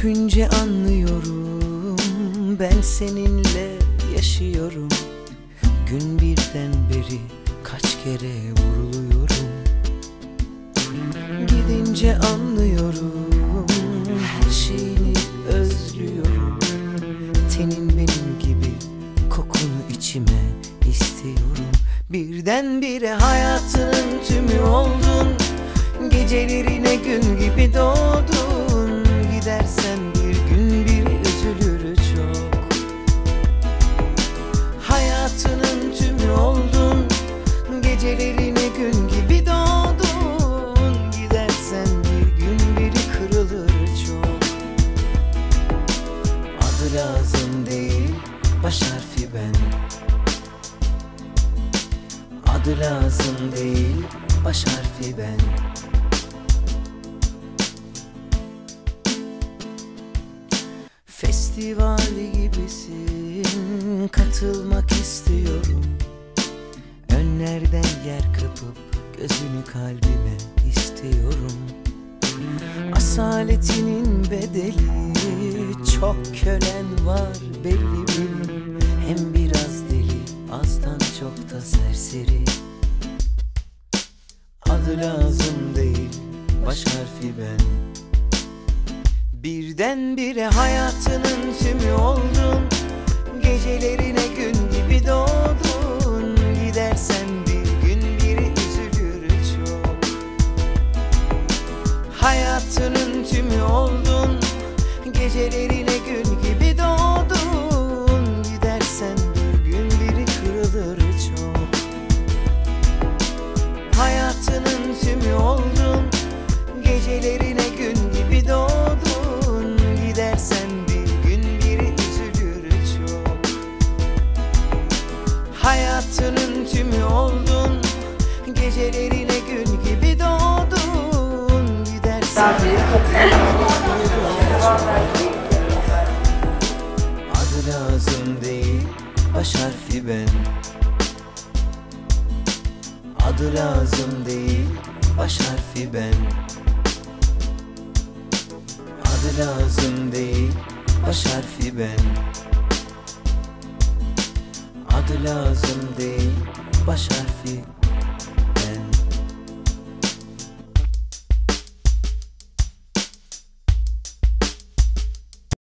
Öpünce anlıyorum ben seninle yaşıyorum. Gün birden beri kaç kere vuruluyorum. Gidince anlıyorum her şeyini özlüyorum. Tenin benim gibi kokunu içime istiyorum. Birdenbire hayatının tümü oldun Gecelerine gün gibi doğdun harfi ben. Adı lazım değil baş harfi ben. Festival gibisin katılmak istiyorum. Önlerden yer kapıp gözünü kalbime istiyorum. Asaletinin bedeli çok kölen var belli bil Hem biraz deli azdan çok da serseri. Adı lazım değil baş harfi ben. Birdenbire hayatının tümü oldun. Gecelerine gün gibi doğdun. Gidersen bir gün biri üzülür çok. Hayatının tümü oldun. Gecelerine gün Gecelerine gün gibi doğdun. Gidersen bir gün biri üzülür çok. Hayatının tümü oldun. Gecelerine gün gibi doğdun. Gidersen Adı lazım değil baş harfi ben. Adı lazım değil baş harfi ben lazım değil baş harfi ben. Adı lazım değil baş harfi